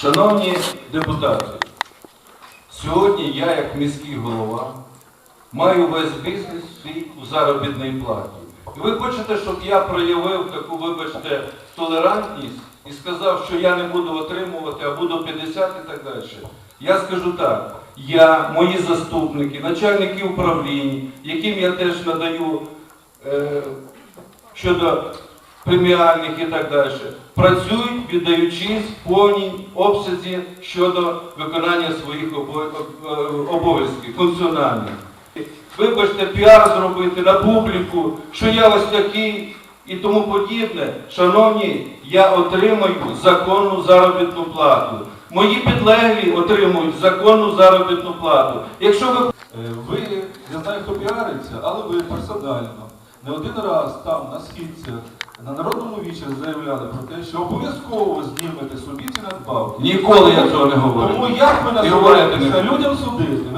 Шановні депутати, сьогодні я, як міський голова, маю весь бізнес свій у заробітній платі. І ви хочете, щоб я проявив таку, вибачте, толерантність і сказав, що я не буду отримувати, а буду 50 і так далі. Я скажу так, я, мої заступники, начальники управлінь, яким я теж надаю е, щодо преміальних і так далі, працюють, віддаючись в повній обсязі щодо виконання своїх е, обов'язків функціональних. Вибачте, піар зробити на публіку, що я ось такий і тому подібне. Шановні, я отримаю законну заробітну плату. Мої підлеглі отримують законну заробітну плату. Якщо ви Е, Ви, я знаю, хто піариться, але ви персонально не один раз там на східцях на народному вічі заявляли про те, що обов'язково знімете собі ці надбавки. ніколи я цього не говорив. Тому як ви І називаєте людям судити?